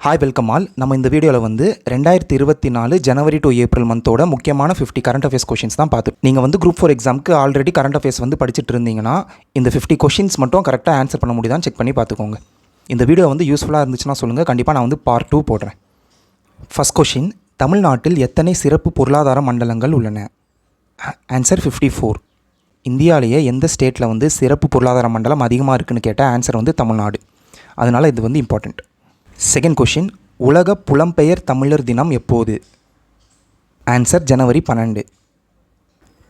Hi welcome all நம்ம இந்த வீடியோவில் வந்து ரெண்டாயிரத்தி இருபத்தி நாலு ஜனவரி டு ஏப்ரல் மந்தோட முக்கியமான ஃபிஃப்டி கரண்ட் அஃபேர்ஸ் கொஷின்ஸ் தான் பார்த்து நீங்கள் வந்து குரூப் ஃபோர் எக்ஸாமுக்கு ஆல்ரெடி கரண்ட் அஃபேர்ஸ் வந்து படிச்சுட்டு இருந்தீங்கன்னா இந்த ஃபிஃப்டி கொஷின்ஸ் மட்டும் கரெக்டாக ஆன்சர் பண்ண முடியுதான்னு செக் பண்ணி பார்த்துக்கோங்க. இந்த வீடியோ வந்து யூஸ்ஃபுல்லாக இருந்துச்சுன்னா சொல்லுங்கள் கண்டிப்பாக நான் வந்து பார்ட் டூ போடுறேன். ஃபஸ்ட் கொஷின் தமிழ்நாட்டில் எத்தனை சிறப்பு பொருளாதார மண்டலங்கள் உள்ளன? ஆன்சர் ஃபிஃப்டி ஃபோர் இந்தியாவிலேயே எந்த ஸ்டேட்டில் வந்து சிறப்பு பொருளாதார மண்டலம் அதிகமாக இருக்குன்னு கேட்டால் ஆன்சர் வந்து தமிழ்நாடு. அதனால் இது வந்து இம்பார்ட்டண்ட் செகண்ட் கொஷின் உலக புலம்பெயர் தமிழர் தினம் எப்போது? ஆன்சர் ஜனவரி பன்னெண்டு.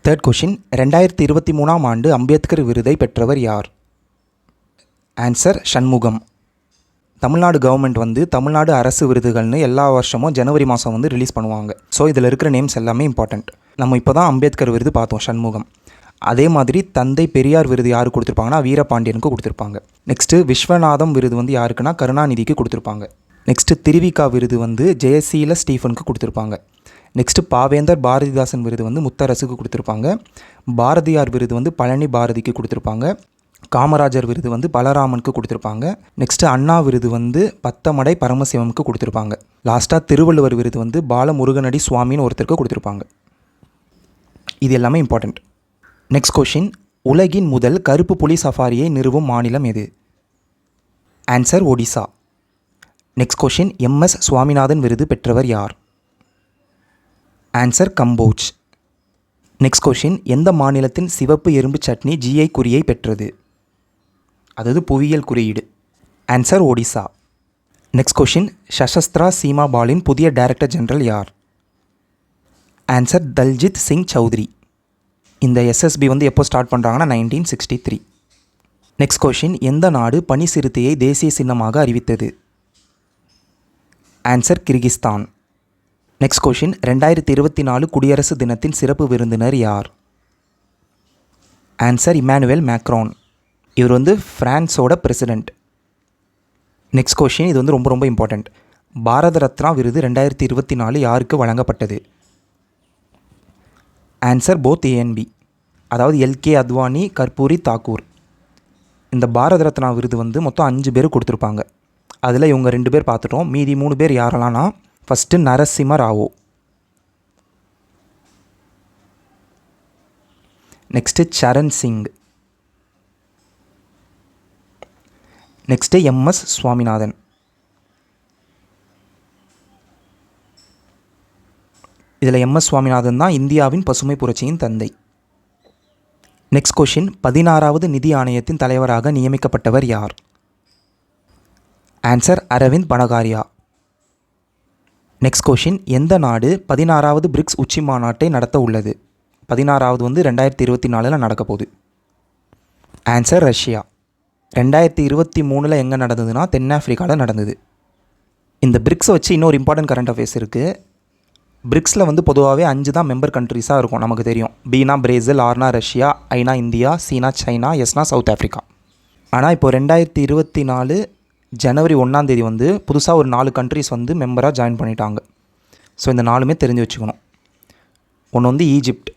தேர்ட் கொஷின் ரெண்டாயிரத்தி இருபத்தி மூணாம் ஆண்டு அம்பேத்கர் விருதை பெற்றவர் யார்? ஆன்சர் சண்முகம். தமிழ்நாடு கவர்மெண்ட் வந்து தமிழ்நாடு அரசு விருதுகள்னு எல்லா வருஷமும் ஜனவரி மாதம் வந்து ரிலீஸ் பண்ணுவாங்க. ஸோ இதில் இருக்கிற நேம்ஸ் எல்லாமே இம்பார்ட்டண்ட் நம்ம இப்போ தான் அம்பேத்கர் விருது பார்த்தோம் சண்முகம். அதே மாதிரி தந்தை பெரியார் விருது யாருக்கு கொடுத்துருப்பாங்கன்னா வீரபாண்டியனுக்கு கொடுத்துருப்பாங்க. நெக்ஸ்ட்டு விஸ்வநாதம் விருது வந்து யாருக்குன்னா கருணாநிதிக்கு கொடுத்துருப்பாங்க. நெக்ஸ்ட்டு திருவிகா விருது வந்து ஜெயசீல ஸ்டீஃபனுக்கு கொடுத்துருப்பாங்க. நெக்ஸ்ட்டு பாவேந்தர் பாரதிதாசன் விருது வந்து முத்தரசுக்கு கொடுத்துருப்பாங்க. பாரதியார் விருது வந்து பழனி பாரதிக்கு கொடுத்துருப்பாங்க. காமராஜர் விருது வந்து பலராமனுக்கு கொடுத்துருப்பாங்க. நெக்ஸ்ட்டு அண்ணா விருது வந்து பத்தமடை பரமசிவமுக்கு கொடுத்துருப்பாங்க. லாஸ்ட்டாக திருவள்ளுவர் விருது வந்து பாலமுருகனடி சுவாமின்னு ஒருத்தருக்கு கொடுத்துருப்பாங்க. இது எல்லாமே இம்பார்ட்டண்ட் நெக்ஸ்ட் கொஷின் உலகின் முதல் கருப்பு புலி சஃபாரியை நிறுவும் மாநிலம் எது? Answer Odisha next question MS Swaminathan விருது பெற்றவர் யார்? ஆன்சர் கம்போஜ் நெக்ஸ்ட் கொஷின் எந்த மாநிலத்தின் சிவப்பு எறும்பு சட்னி ஜிஐ குறியை பெற்றது? அதாவது புவியியல் குறியீடு. Answer Odisha next question Sashastra Seema பாலின் புதிய டைரக்டர் ஜெனரல் யார்? ஆன்சர் தல்ஜித் சிங் சௌத்ரி இந்த எஸ்எஸ்பி வந்து எப்போ ஸ்டார்ட் பண்ணுறாங்கன்னா nineteen sixty three next question எந்த நாடு பனி சிறுத்தையை தேசிய சின்னமாக அறிவித்தது? Answer Kyrgyzstan. நெக்ஸ்ட் கொஷின் ரெண்டாயிரத்தி இருபத்தி நாலு குடியரசு தினத்தின் சிறப்பு விருந்தினர் யார்? Answer Emmanuel Macron. இவர் வந்து ஃப்ரான்ஸோட பிரசிடெண்ட் நெக்ஸ்ட் கொஷின் இது வந்து ரொம்ப ரொம்ப இம்பார்ட்டண்ட் பாரத ரத்னா விருது ரெண்டாயிரத்தி இருபத்தி நாலு யாருக்கு வழங்கப்பட்டது? Answer both A and B அதாவது எல்கே அத்வானி கர்பூரி தாக்கூர். இந்த பாரத ரத்னா விருது வந்து மொத்தம் அஞ்சு பேர் கொடுத்துருப்பாங்க. அதில் இவங்க ரெண்டு பேர் பார்த்துட்டோம். மீதி மூணு பேர் யாரெல்லாம்னா first Narasimha Rao. Next Charan Singh. Next MS Swaminathan. இதில் எம்எஸ் சுவாமிநாதன் தான் இந்தியாவின் பசுமை புரட்சியின் தந்தை. நெக்ஸ்ட் கொஷின் பதினாறாவது நிதி ஆணையத்தின் தலைவராக நியமிக்கப்பட்டவர் யார்? Answer Arvind Panagariya. Next question எந்த நாடு பதினாறாவது பிரிக்ஸ் உச்சி மாநாட்டை நடத்த உள்ளது? பதினாறாவது வந்து ரெண்டாயிரத்தி இருபத்தி நாலில் நடக்க போகுது. Answer Russia. ரெண்டாயிரத்தி இருபத்தி மூணில் எங்கே நடந்ததுன்னா தென்னாப்பிரிக்காவில் நடந்தது. இந்த பிரிக்ஸை வச்சு இன்னொரு இம்பார்ட்டன்ட் கரண்ட் அஃபேர்ஸ் இருக்குது பிரிக்ஸில் வந்து பொதுவாகவே அஞ்சு தான் மெம்பர் கண்ட்ரிஸாக இருக்கும் நமக்கு தெரியும். பீனா பிரேசில் ஆர்னா ரஷ்யா ஐனா இந்தியா சீனா சைனா எஸ்னா சவுத் ஆஃப்ரிக்கா ஆனால் இப்போ ரெண்டாயிரத்தி இருபத்தி நாலு ஜனவரி ஒன்றாந்தேதி வந்து புதுசாக ஒரு நாலு கண்ட்ரிஸ் வந்து மெம்பராக ஜாயின் பண்ணிட்டாங்க. ஸோ இந்த நாலுமே தெரிஞ்சு வச்சுக்கணும். ஒன்று வந்து Egypt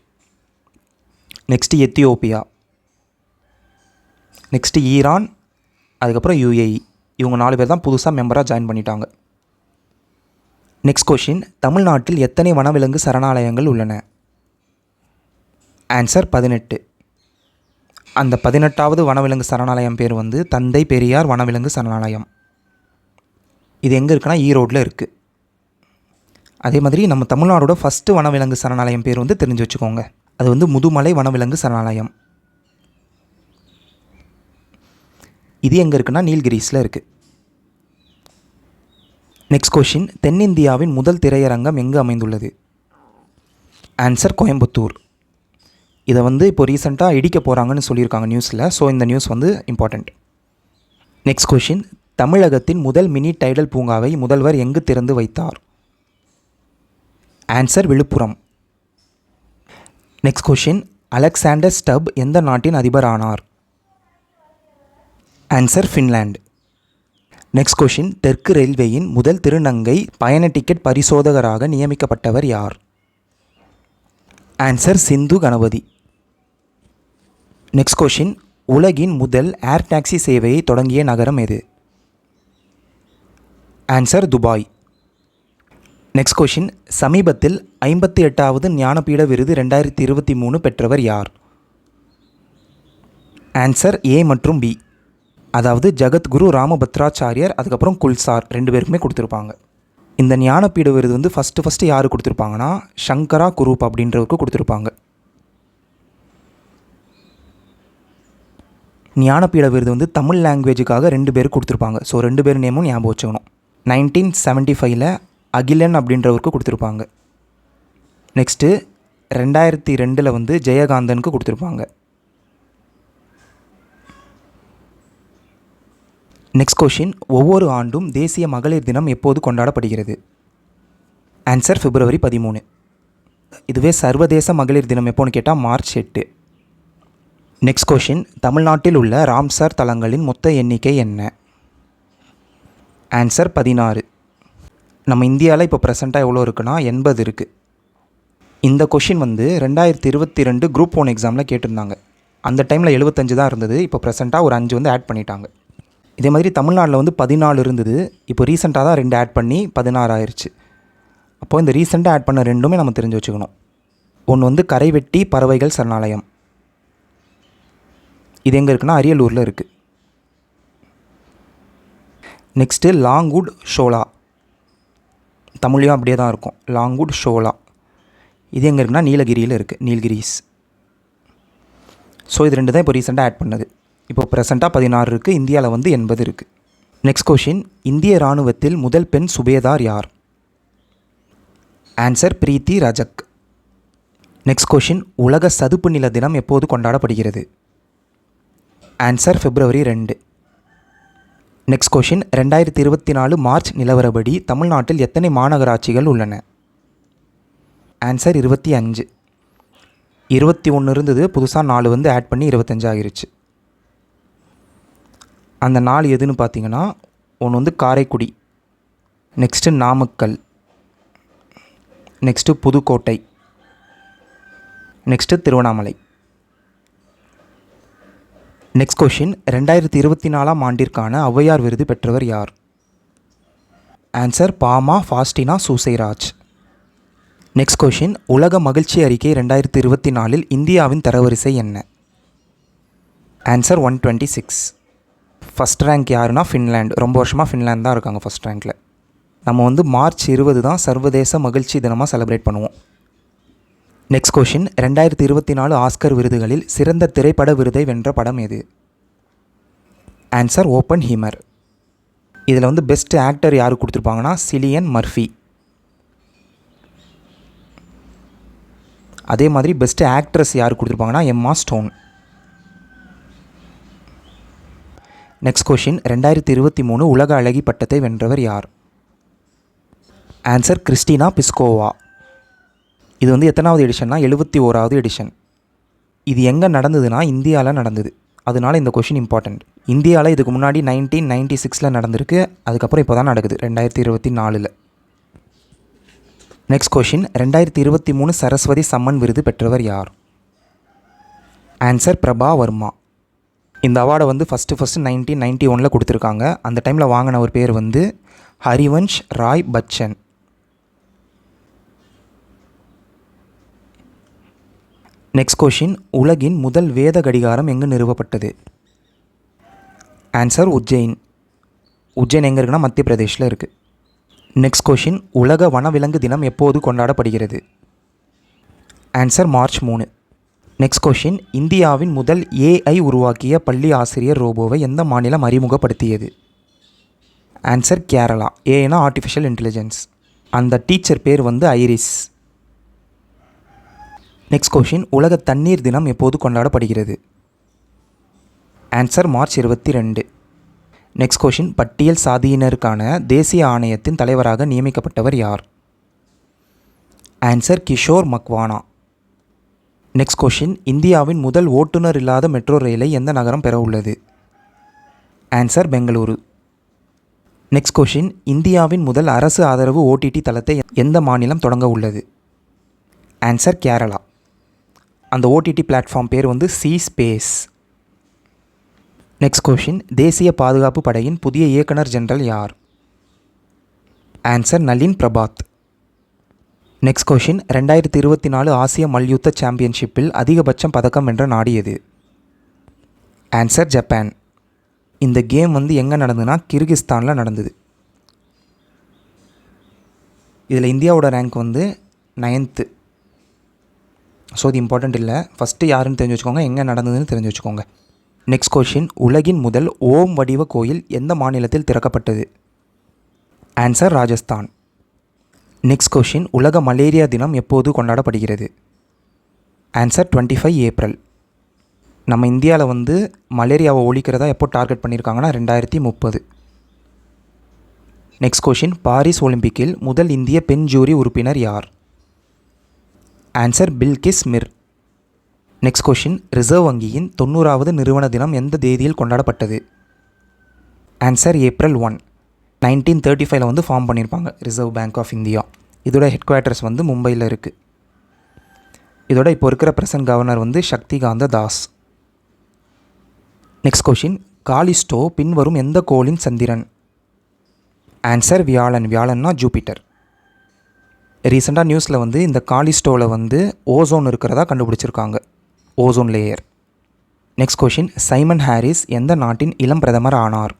next Ethiopia next Iran அதுக்கப்புறம் யூஏஇ இவங்க நாலு பேர் தான் புதுசாக மெம்பராக ஜாயின் பண்ணிட்டாங்க. நெக்ஸ்ட் கொஷின் தமிழ்நாட்டில் எத்தனை வனவிலங்கு சரணாலயங்கள் உள்ளன? ஆன்சர் பதினெட்டு. அந்த பதினெட்டாவது வனவிலங்கு சரணாலயம் பேர் வந்து தந்தை பெரியார் வனவிலங்கு சரணாலயம். இது எங்கே இருக்குன்னா e ஈரோட்டில் இருக்குது அதே மாதிரி நம்ம தமிழ்நாடோட ஃபஸ்ட்டு வனவிலங்கு சரணாலயம் பேர் வந்து தெரிஞ்சு வச்சுக்கோங்க. அது வந்து முதுமலை வனவிலங்கு சரணாலயம். இது எங்கே இருக்குன்னா நீல்கிரிஸில் இருக்குது நெக்ஸ்ட் கொஷின் தென்னிந்தியாவின் முதல் திரையரங்கம் எங்கு அமைந்துள்ளது? ஆன்சர் கோயம்புத்தூர். இதை வந்து இப்போ ரீசெண்டாக இடிக்க போகிறாங்கன்னு சொல்லியிருக்காங்க நியூஸில் ஸோ இந்த நியூஸ் வந்து இம்பார்ட்டண்ட் நெக்ஸ்ட் கொஷின் தமிழகத்தின் முதல் மினி டைடல் பூங்காவை முதல்வர் எங்கு திறந்து வைத்தார்? Answer Villupuram. Next question Alexander Stubb எந்த நாட்டின் அதிபர் ஆனார் ஆன்சர் ஃபின்லாண்ட் நெக்ஸ்ட் கொஷின் தெற்கு ரயில்வேயின் முதல் திருநங்கை பயண டிக்கெட் பரிசோதகராக நியமிக்கப்பட்டவர் யார்? Answer Sindhu Ganapathi. Next question உலகின் முதல் ஏர் டாக்ஸி சேவையை தொடங்கிய நகரம் எது? Answer Dubai. நெக்ஸ்ட் கொஷின் சமீபத்தில் ஐம்பத்தி எட்டாவது ஞானபீட விருது ரெண்டாயிரத்தி இருபத்தி மூணு பெற்றவர் யார்? ஆன்சர் ஏ மற்றும் பி. அதாவது ஜகத்குரு ராமபத்ராச்சாரியர் அதுக்கப்புறம் குல்சார் ரெண்டு பேருக்குமே கொடுத்துருப்பாங்க. இந்த ஞானப்பீட விருது வந்து ஃபஸ்ட்டு ஃபஸ்ட்டு யார் கொடுத்துருப்பாங்கன்னா சங்கரா குரூப் அப்படின்றவருக்கு கொடுத்துருப்பாங்க. ஞானப்பீட விருது வந்து தமிழ் லாங்குவேஜுக்காக ரெண்டு பேருக்கு கொடுத்துருப்பாங்க. ஸோ ரெண்டு பேர் நேமும் ஞாபகம் வச்சுக்கணும். நைன்டீன் செவன்ட்டி ஃபைவ்ல அகிலன் அப்படின்றவருக்கு கொடுத்துருப்பாங்க. நெக்ஸ்ட்டு ரெண்டாயிரத்தி ரெண்டில் வந்து ஜெயகாந்தனுக்கு கொடுத்துருப்பாங்க. நெக்ஸ்ட் கொஷின் ஒவ்வொரு ஆண்டும் தேசிய மகளிர் தினம் எப்போது கொண்டாடப்படுகிறது? ஆன்சர் பிப்ரவரி பதிமூணு. இதுவே சர்வதேச மகளிர் தினம் எப்போன்னு கேட்டால் மார்ச் எட்டு. நெக்ஸ்ட் கொஷின் தமிழ்நாட்டில் உள்ள ராம்சார் தலங்களின் மொத்த எண்ணிக்கை என்ன? ஆன்சர் பதினாறு. நம்ம இந்தியாவில் இப்போ ப்ரெசண்ட்டாக எவ்வளோ இருக்குன்னா எண்பது இருக்குது இந்த கொஷின் வந்து ரெண்டாயிரத்தி இருபத்தி ரெண்டு குரூப் ஒன் எக்ஸாமில் கேட்டிருந்தாங்க. அந்த டைமில் எழுபத்தஞ்சு தான் இருந்தது. இப்போ ப்ரெசண்ட்டாக ஒரு அஞ்சு வந்து ஆட் பண்ணிட்டாங்க. இதே மாதிரி தமிழ்நாட்டில் வந்து பதினாலு இருந்தது. இப்போ ரீசெண்டாக தான் ரெண்டு ஆட் பண்ணி பதினாறு ஆயிடுச்சு அப்போது இந்த ரீசெண்டாக ஆட் பண்ண ரெண்டுமே நம்ம தெரிஞ்சு வச்சுக்கணும். ஒன்று வந்து கரைவெட்டி பறவைகள் சரணாலயம். இது எங்கே இருக்குன்னா அரியலூரில் இருக்குது நெக்ஸ்ட்டு லாங்குட் ஷோலா தமிழ்லையும் அப்படியே தான் இருக்கும். லாங்குட் ஷோலா இது எங்கே இருக்குன்னா நீலகிரியில் இருக்குது நீலகிரிஸ். ஸோ இது ரெண்டு தான் இப்போ ரீசெண்டாக ஆட் பண்ணது. இப்போ ப்ரெசண்ட்டாக பதினாறு இருக்குது இந்தியாவில் வந்து எண்பது இருக்குது நெக்ஸ்ட் கொஷின் இந்திய இராணுவத்தில் முதல் பெண் சுபேதார் யார்? Answer Preethi Rajak. Next question உலக சதுப்பு நில தினம் எப்போது கொண்டாடப்படுகிறது? ஆன்சர் பிப்ரவரி ரெண்டு. நெக்ஸ்ட் கொஷின் ரெண்டாயிரத்தி இருபத்தி நாலு மார்ச் நிலவரப்படி தமிழ்நாட்டில் எத்தனை மாநகராட்சிகள் உள்ளன? ஆன்சர் இருபத்தி அஞ்சு. இருபத்தி ஒன்று இருந்தது புதுசாக நாலு வந்து ஆட் பண்ணி இருபத்தஞ்சு ஆகிருச்சு. அந்த நாள் எதுன்னு பார்த்தீங்கன்னா ஒன்று வந்து Karaikudi. Next Namakkal. Next Pudukkottai. Next Tiruvannamalai. Next question ரெண்டாயிரத்தி இருபத்தி நாலாம் ஆண்டிற்கான ஔவையார் விருது பெற்றவர் யார்? Answer Bama Faustina Soosairaj. Next question உலக மகிழ்ச்சி அறிக்கை ரெண்டாயிரத்தி இருபத்தி நாலில் இந்தியாவின் தரவரிசை என்ன? Answer one twenty six first rank யாருன்னா ஃபின்லேண்ட் ரொம்ப வருஷமாக ஃபின்லேண்ட் தான் இருக்காங்க ஃபஸ்ட் ரேங்க்கில் நம்ம வந்து மார்ச் இருபது தான் சர்வதேச மகிழ்ச்சி தினமாக செலிப்ரேட் பண்ணுவோம். நெக்ஸ்ட் கொஷின் ரெண்டாயிரத்தி இருபத்தி நாலு ஆஸ்கர் விருதுகளில் சிறந்த திரைப்பட விருதை வென்ற படம் எது? ஆன்சர் ஓப்பன் ஹீமர் இதில் வந்து பெஸ்ட் ஆக்டர் யார் கொடுத்துருப்பாங்கன்னா சிலியன் மர்ஃபி அதே மாதிரி பெஸ்ட் ஆக்ட்ரஸ் யார் கொடுத்துருப்பாங்கன்னா எம்மா ஸ்டோன் நெக்ஸ்ட் கொஷின் ரெண்டாயிரத்தி இருபத்தி மூணு உலக அழகி பட்டத்தை வென்றவர் யார்? Answer Kristina Piskova. இது வந்து எத்தனாவது எடிஷன்னா எழுபத்தி ஓராவது எடிஷன். இது எங்கே நடந்ததுன்னா இந்தியாவில் நடந்தது. அதனால இந்த கொஷின் இம்பார்ட்டண்ட் இந்தியாவில் இதுக்கு முன்னாடி நைன்டீன் நைன்டி சிக்ஸில் நடந்திருக்கு. அதுக்கப்புறம் இப்போ தான் நடக்குது ரெண்டாயிரத்தி இருபத்தி நாலில். நெக்ஸ்ட் கொஷின் ரெண்டாயிரத்தி இருபத்தி மூணு சரஸ்வதி சம்மன் விருது பெற்றவர் யார்? ஆன்சர் பிரபா வர்மா. இந்த அவார்டை வந்து ஃபஸ்ட்டு ஃபஸ்ட்டு நைன்டீன் நைன்ட்டி ஒனில் கொடுத்துருக்காங்க. அந்த டைமில் வாங்கின ஒரு பேர் வந்து ஹரிவன்ஷ் ராய் பச்சன். நெக்ஸ்ட் கொஷின் உலகின் முதல் வேத கடிகாரம் எங்கு நிறுவப்பட்டது? ஆன்சர் உஜ்ஜெயின் உஜ்ஜெயின் எங்கே இருக்குன்னா மத்திய பிரதேஷில் இருக்குது நெக்ஸ்ட் கொஷின் உலக வனவிலங்கு தினம் எப்போது கொண்டாடப்படுகிறது? ஆன்சர் மார்ச் மூணு. நெக்ஸ்ட் கொஷின் இந்தியாவின் முதல் ஏஐ உருவாக்கிய பள்ளி ஆசிரியர் ரோபோவை எந்த மாநிலம் அறிமுகப்படுத்தியது? ஆன்சர் கேரளா ஏனா ஆர்டிஃபிஷியல் இன்டெலிஜென்ஸ் அந்த டீச்சர் பேர் வந்து ஐரிஸ் நெக்ஸ்ட் கொஷின் உலக தண்ணீர் தினம் எப்போது கொண்டாடப்படுகிறது? ஆன்சர் மார்ச் இருபத்தி ரெண்டு நெக்ஸ்ட் கொஷின் பட்டியல் சாதியினருக்கான தேசிய ஆணையத்தின் தலைவராக நியமிக்கப்பட்டவர் யார்? Answer Kishore Makwana next question இந்தியாவின் முதல் ஓட்டுநர் இல்லாத மெட்ரோ ரயிலை எந்த நகரம் பெற உள்ளது? ஆன்சர் பெங்களூரு. நெக்ஸ்ட் கொஷின் இந்தியாவின் முதல் அரசு ஆதரவு ஓடிடி தளத்தை எந்த மாநிலம் தொடங்க உள்ளது? ஆன்சர் கேரளா. அந்த ஓடிடி பிளாட்ஃபார்ம் பேர் வந்து சி ஸ்பேஸ் நெக்ஸ்ட் கொஷின் தேசிய பாதுகாப்பு படையின் புதிய இயக்குனர் ஜெனரல் யார்? Answer Nalin Prabhat. Next question ரெண்டாயிரத்தி இருபத்தி நாலு ஆசிய மல்யுத்த சாம்பியன்ஷிப்பில் அதிகபட்சம் பதக்கம் வென்ற நாடு எது ஆன்சர் ஜப்பான் இந்த கேம் வந்து எங்கே நடந்ததுன்னா கிர்கிஸ்தானில் நடந்தது. இதில் இந்தியாவோட ரேங்க் வந்து நைன்த்து ஸோ இது இம்பார்ட்டண்ட் இல்லை. ஃபஸ்ட்டு யாருன்னு தெரிஞ்சு வச்சுக்கோங்க எங்கே நடந்ததுன்னு தெரிஞ்சு வச்சுக்கோங்க நெக்ஸ்ட் கொஷின் உலகின் முதல் ஓம் வடிவ கோயில் எந்த மாநிலத்தில் திறக்கப்பட்டது? ஆன்சர் ராஜஸ்தான் நெக்ஸ்ட் கொஷின் உலக மலேரியா தினம் எப்போது கொண்டாடப்படுகிறது? ஆன்சர் டுவெண்ட்டி ஃபைவ் ஏப்ரல் நம்ம இந்தியாவில் வந்து மலேரியாவை ஒழிக்கிறதா எப்போ டார்கெட் பண்ணியிருக்காங்கன்னா ரெண்டாயிரத்தி முப்பது. நெக்ஸ்ட் கொஷின் பாரிஸ் ஒலிம்பிக்கில் முதல் இந்திய பெண் ஜூரி உறுப்பினர் யார்? Answer Bilkis Mir next question reserve வங்கியின் தொண்ணூறாவது நிறுவன தினம் எந்த தேதியில் கொண்டாடப்பட்டது? Answer April one nineteen thirty ஃபைவ்ல வந்து ஃபார்ம் பண்ணியிருப்பாங்க. ரிசர்வ் பேங்க் ஆஃப் இந்தியா இதோட ஹெட் குவார்ட்டர்ஸ் வந்து மும்பையில் இருக்குது இதோட இப்போ இருக்கிற பிரசன்ட் கவர்னர் வந்து Shaktikanta Das. Next question Callisto பின்வரும் எந்த கோளின் சந்திரன்? ஆன்சர் வியாழன். வியாழன்னா ஜூபிட்டர். ரீசெண்டாக நியூஸில் வந்து இந்த காலிஸ்டோவில் வந்து ஓசோன் இருக்கிறதா கண்டுபிடிச்சிருக்காங்க. Ozone layer next question Simon Harris எந்த நாட்டின் இளம் பிரதமர் ஆனார்?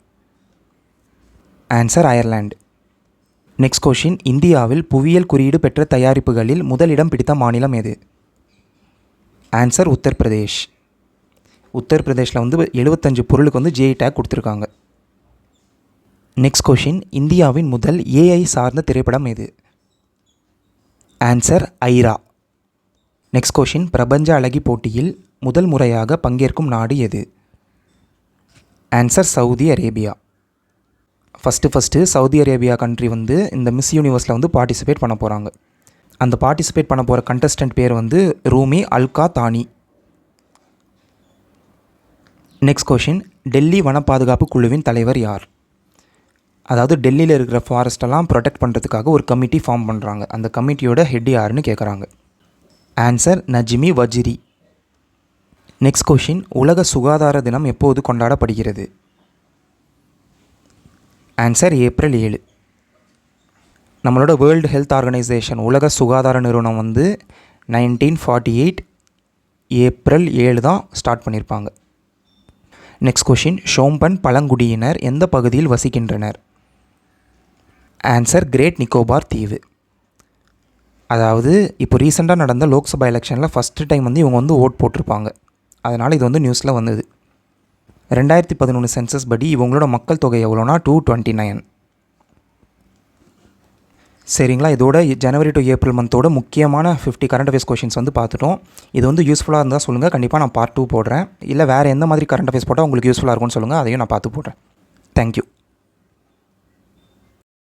ஆன்சர் அயர்லாந்து நெக்ஸ்ட் கொஷின் இந்தியாவில் புவியியல் குறியீடு பெற்ற தயாரிப்புகளில் முதலிடம் பிடித்த மாநிலம் எது? ஆன்சர் உத்தரப்பிரதேஷ் உத்தரப்பிரதேஷில் வந்து எழுபத்தஞ்சு பொருளுக்கு வந்து ஜேஇ டேக் கொடுத்துருக்காங்க. நெக்ஸ்ட் கொஷின் இந்தியாவின் முதல் ஏஐ சார்ந்த திரைப்படம் எது? ஆன்சர் ஐரா. நெக்ஸ்ட் கொஷின் பிரபஞ்ச அழகி போட்டியில் முதல் முறையாக பங்கேற்கும் நாடு எது? Answer Saudi Arabia first first Saudi Arabia country வந்து இந்த மிஸ் யூனிவர்ஸில் வந்து பார்ட்டிசிபேட் பண்ண போகிறாங்க அந்த பார்ட்டிசிபேட் பண்ண போகிற கண்டஸ்டன்ட் பேர் வந்து Rumy Alqahtani next question Delhi வன பாதுகாப்பு குழுவின் தலைவர் யார்? அதாவது டெல்லியில் இருக்கிற ஃபாரஸ்ட்டெல்லாம் ப்ரொடெக்ட் பண்ணுறதுக்காக ஒரு கமிட்டி ஃபார்ம் பண்ணுறாங்க அந்த கமிட்டியோட ஹெட் யாருன்னு கேட்குறாங்க answer Najmi Waziri next question உலக சுகாதார தினம் எப்போது கொண்டாடப்படுகிறது? ஆன்சர் ஏப்ரல் ஏழு. நம்மளோட வேர்ல்டு ஹெல்த் ஆர்கனைசேஷன் உலக சுகாதார நிறுவனம் வந்து நைன்டீன் ஃபார்ட்டி எயிட் ஏப்ரல் ஏழு தான் ஸ்டார்ட் பண்ணியிருப்பாங்க நெக்ஸ்ட் கொஷின் ஷோம்பன் பழங்குடியினர் எந்த பகுதியில் வசிக்கின்றனர்? ஆன்சர் கிரேட் நிக்கோபார் தீவு. அதாவது இப்போ ரீசெண்டாக நடந்த லோக்சபா எலெக்ஷனில் ஃபஸ்ட்டு டைம் வந்து இவங்க வந்து ஓட் போட்டிருப்பாங்க. அதனால் இது வந்து நியூஸில் வந்தது. ரெண்டாயிரத்தி பதினொன்று சென்சஸ் படி இவங்களோட மக்கள் தொகை எவ்வளோனா டூ டுவெண்ட்டி நைன் சரிங்களா? இதோட ஜனவரி டு ஏப்ரல் மந்தோட முக்கியமான ஃபிஃப்டி கரண்ட் அஃபேர்ஸ் கொஷின்ஸ் வந்து பார்த்துட்டோம். இது வந்து யூஸ்ஃபுல்லாக இருந்தால் சொல்லுங்கள் கண்டிப்பாக நான் பார்ட் டூ போடுறேன். இல்லை வேறு எந்த மாதிரி கரண்ட் அஃபேர்ஸ் போட்டால் உங்களுக்கு யூஸ்ஃபுல்லாக இருக்கும்னு சொல்லுங்கள் அதையும் நான் பார்த்து போடுறேன். தேங்க்யூ